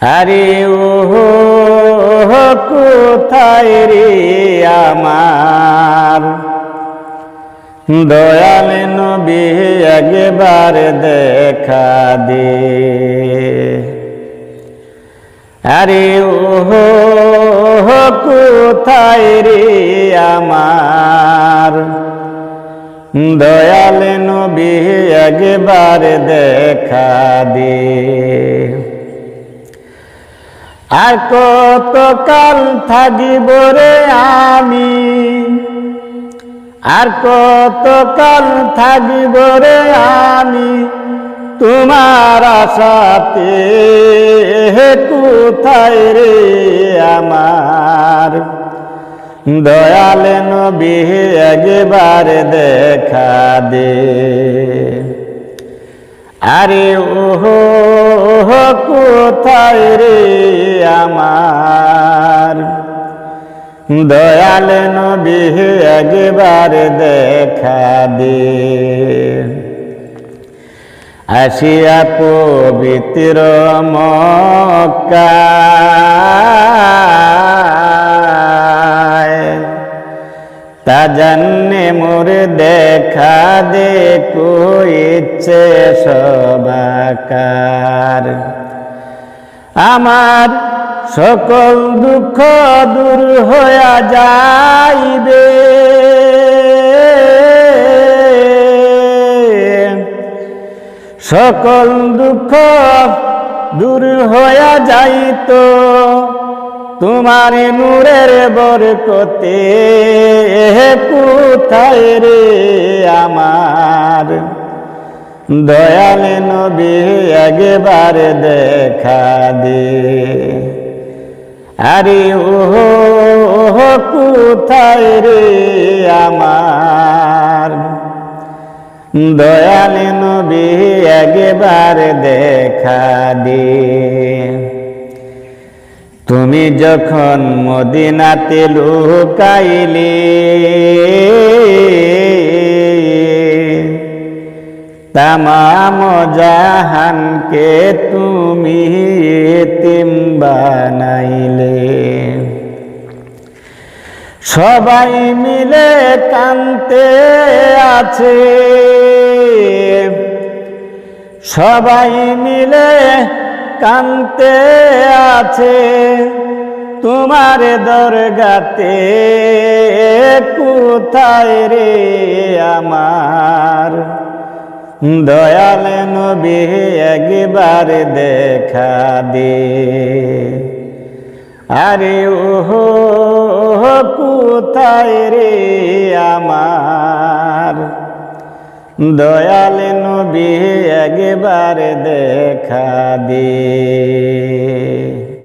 আরে ও কোথায় রে আমার? দয়াল নবী একবার দেখা দে। আরে ও কোথায় রে আমার? দয়াল নবী একবার দেখা দে। আর কত কাল থাকিব রে আমি? আর কত কাল থাকিব রে আমি? তোমার আশাতে কোথায় রে আমার? দয়াল নবী একবার দেখা দে। আরে ওহো কোথায় রে আমার? দয়াল নবী একবার দেখা দে। আসিয়া পবিত্র মক্কায় তা জানে মোর দেখা দেখো ইচ্ছে সবাকার আমার সকল দুঃখ দূর হইয়া যাইবে। সকল দুঃখ দূর হইয়া যাইত। তোমার নূরের বরকতে কোথায় রে আমার? দয়াল নবী একবার দেখা দে। আরে ওহো ওহো, কোথায় রে আমার? দয়াল নবী একবার দেখা দে। তুমি যখন মদিনাতে লুকাইলে, তামাম জাহানকে তুমি এতিম বানাইলে। সবাই মিলে কানতে আছে, সবাই মিলে কানতে আছে তোমার দরগাতে, কোথায় রে আমার? দয়াল নবী একবার দেখা দে। আরে ওহো, কোথায় রে আমার? দয়াল নবী একবার দেখা দে।